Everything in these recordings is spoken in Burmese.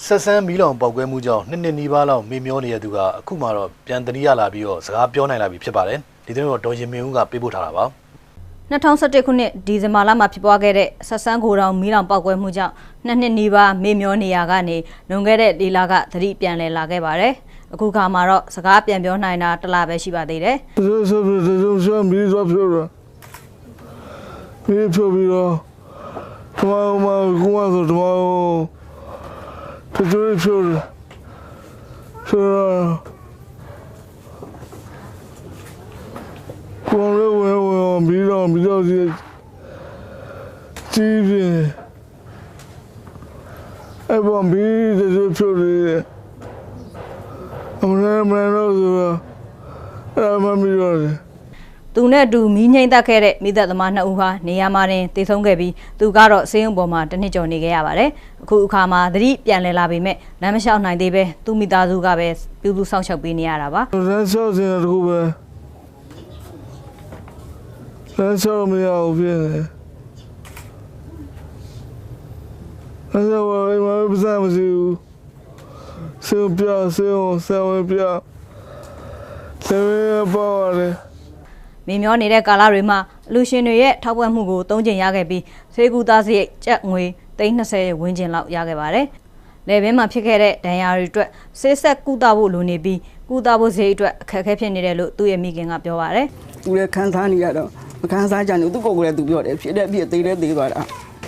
ဆက်ဆန်းမီးလောင်ပေါက်ကွဲမှုကြောင့်နှစ်နှစ်နီးပါးလောက်မေ့မျောနေရသူကအခုမှတော့ပြန်တတိယလာပြီးတော့စကားပြောနိုင်လာပြီဖြစ်ပါတယ်။ဒီသတင်းတော့ဒေါ်ရင်မင်းဦးကပေးပို့ထားတာပါ။2017ခုနှစ်ဒီဇင်ဘာလမှာဖြစ်ပွားခဲ့တဲ့ဆက်ဆန်းကိုတောင်မီးလောင်ပောက်ကွဲမှုကြောင့်နှစ်နှစ်နီးပါးမေ့မျောနေရကနေလွန်ခဲ့တဲ့ဒီလကသတိပြန်လည်လာခဲ့ပါတယ်။အခုခါမှာတော့စကားပြန်ပြောနိုင်တာတစ်လပဲရှိပါသေးတယ်။သူဆိုသူဆိုဆိုမီးသွားပြောတာ။မီးပြောပြီးတော့ဓမ္မဟောမှာကုမဆိုဓမ္မဟော Tetore piole, 要比较比较些 konge wuwe wuwe, mbiro 亮 သူနဲ့အတူမီးငိမ့်တက်ခဲ့တဲ့မိသက်သမား2ဦးဟာနေရာမှာတင်သေဆုံးခဲ့ပြီးသူကတော့ဆေးရုံပေါ်မှာတနှစ်ကျော်နေခဲ့ရပါတယ်။အခုအခါမှာသတိပြန်လည်လာပေမဲ့လမ်းမလျှောက်နိုင်သေးပဲသူမိသားစုကပဲပြုစုဆောင်ရှောက်ပေးနေရတာပါ။လမ်းလျှောက်စင်တခုပဲ။လမ်းလျှောက်မရဘူးဖြစ်နေ။အဲ့တော့ဝိုင်းမပစားမရှိဘူး။ဆေးရုံပြဆေးရုံဆယ်ဝဲပြဆေးရုံပေါ်ရတယ်။ မင်းမျောနေတဲ့ကာလတွေမှာအလူရှင်တွေရဲ့ထောက်ပံ့မှုကိုသုံးကျင်ရခဲ့ပြီးဆေးကူသားစရိတ်ကျပ်ငွေ320ဝန်းကျင်လောက်ရခဲ့ပါတယ်။လေဘင်းမှာဖြစ်ခဲ့တဲ့ဒဏ်ရာတွေအတွက်ဆေးဆက်ကုသဖို့လိုနေပြီးကုသဖို့စရိတ်အတွက်အခက်အခဲဖြစ်နေတယ်လို့သူ့ရဲ့မိခင်ကပြောပါတယ်သူလည်းခန်းစားနေရတော့မခန်းစားကြဘူးသူကိုယ်ကိုယ်လည်းသူပြောတယ်ဖြစ်တဲ့ဖြစ်သေးတယ်သေးသွားတာ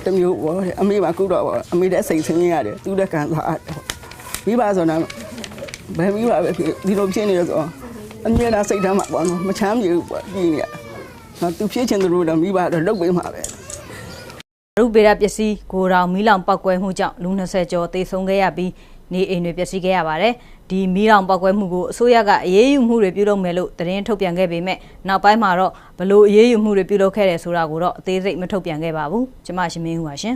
တမျိုးပေါ့တဲ့အမေကကုတော့ပေါ့အမေလည်းစိတ်ဆင်းရဲရတယ်သူလည်းခန်းစားရတယ်မိဘဆိုတော့ဘယ်မိဘပဲဖြစ်ဒီလိုဖြစ်နေရဆို အမြဲတမ်းစိတ်ထဲမှာပေါ့နော်မချမ်းမြေဘူးပေါ့ပြင်းနေရနော်သူဖြစ်ချင်သူတို့တော့မိဘတော့လုပ်ပေးမှာပဲ။ရုပ်ပေရပစ္စည်းကိုတောင်မီးလောင်ပောက်ကွဲမှုကြောင့်လူ20ကျော်သေဆုံးခဲ့ရပြီးနေအိမ်တွေပျက်စီးခဲ့ရပါတယ်။ဒီမီးလောင်ပောက်ကွဲမှုကိုအစိုးရကအရေးယူမှုတွေပြုလုပ်မယ်လို့သတင်းထုတ်ပြန်ခဲ့ပေမဲ့နောက်ပိုင်းမှာတော့ဘလို့အရေးယူမှုတွေပြုလုပ်ခဲ့တယ်ဆိုတာကိုတော့အသေးစိတ်မထုတ်ပြန်ခဲ့ပါဘူး။ကျွန်မရှင်မင်းဦးပါရှင်